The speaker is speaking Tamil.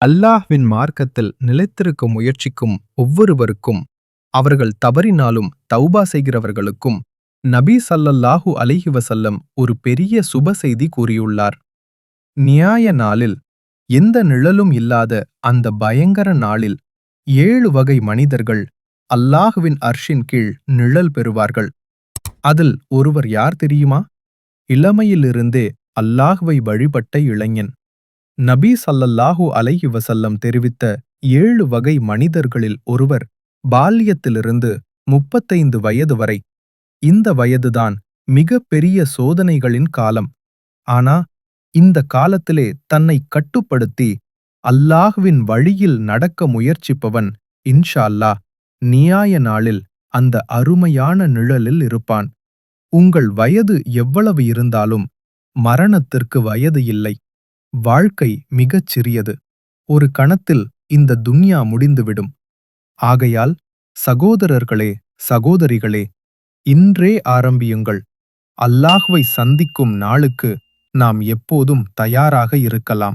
அல்லாஹ்வின் மார்க்கத்தில் நிலைத்திருக்க முயற்சிக்கும் ஒவ்வொருவருக்கும் அவர்கள் தவறினாலும் தௌபா செய்கிறவர்களுக்கும் நபி சல்லல்லாஹு அலிஹி வசல்லம் ஒரு பெரிய சுப செய்தி கூறியுள்ளார். நியாய நாளில் எந்த நிழலும் இல்லாத அந்த பயங்கர நாளில் ஏழு வகை மனிதர்கள் அல்லாஹுவின் அர்ஷின் கீழ் நிழல் பெறுவார்கள். அதில் ஒருவர் யார் தெரியுமா? இளமையிலிருந்தே அல்லாஹ்வை வழிபட்ட இளைஞன். நபி சல்லல்லாஹு அலைஹி வசல்லம் தெரிவித்த ஏழு வகை மனிதர்களில் ஒருவர் பால்யத்திலிருந்து முப்பத்தைந்து வயது வரை. இந்த வயதுதான் மிக பெரிய சோதனைகளின் காலம். ஆனா இந்த காலத்திலே தன்னை கட்டுப்படுத்தி அல்லாஹ்வின் வழியில் நடக்க முயற்சிப்பவன் இன்ஷா அல்லாஹ் நியாய நாளில் அந்த அருமையான நிழலில் இருப்பான். உங்கள் வயது எவ்வளவு இருந்தாலும் மரணத்திற்கு வயது இல்லை. வாழ்க்கை மிகச் சிறியது. ஒரு கணத்தில் இந்த துன்யா முடிந்துவிடும். ஆகையால் சகோதரர்களே சகோதரிகளே இன்றே ஆரம்பியுங்கள். அல்லாஹ்வை சந்திக்கும் நாளுக்கு நாம் எப்போதும் தயாராக இருக்கலாம்.